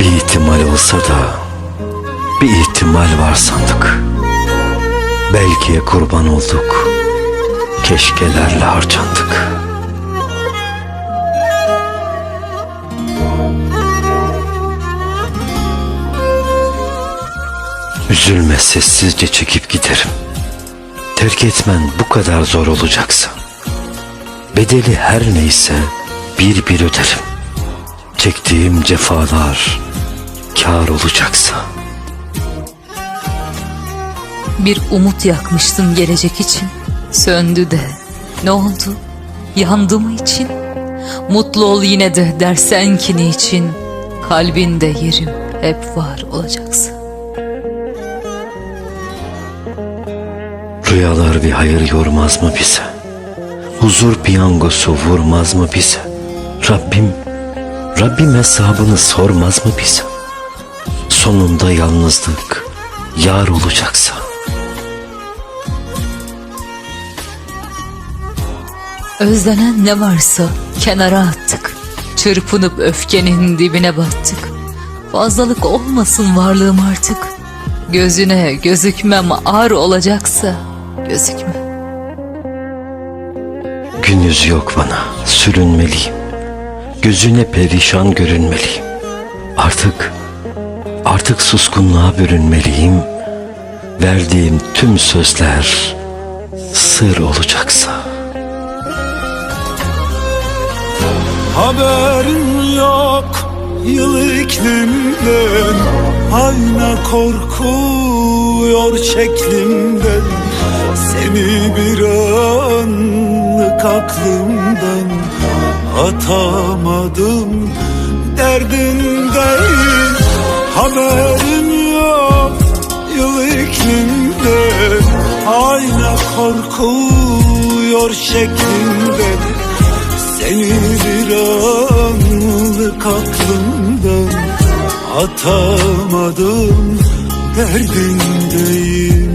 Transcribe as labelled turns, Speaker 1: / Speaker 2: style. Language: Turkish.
Speaker 1: Bir ihtimal olsa da bir ihtimal var sandık. Belkiye kurban olduk. Keşkelerle harcandık. Üzülme sessizce çekip giderim. Terk etmen bu kadar zor olacaksa. Bedeli her neyse bir bir öderim. Çektiğim cefalar kar olacaksa.
Speaker 2: Bir umut yakmıştın gelecek için. Söndü de. Ne oldu? Yandı mı için? Mutlu ol yine de dersen ki niçin? Kalbinde yerim hep var olacaksa.
Speaker 1: Rüyalar bir hayır yormaz mı bize? Huzur piyangosu vurmaz mı bize? Rabbim, Rabbim hesabını sormaz mı bize? Sonunda yalnızlık yar olacaksa.
Speaker 2: Özlenen ne varsa kenara attık. Çırpınıp öfkenin dibine battık. Fazlalık olmasın varlığım artık. Gözüne gözükmem ar olacaksa gözükme.
Speaker 1: Gün yüzü yok bana, sürünmeliyim. Gözüne perişan görünmeliyim. Artık, artık suskunluğa bürünmeliyim. Verdiğim tüm sözler sır olacaksa.
Speaker 3: Haberin yok yıl iklimden Ayna korkuyor şeklimden Seni bir anlık aklımdan Atamadım derdindeyim. Haberin yok yıl iklimden Ayna korkuyor şeklimden seni bir anlık aklımdan Atamadım derdindeyim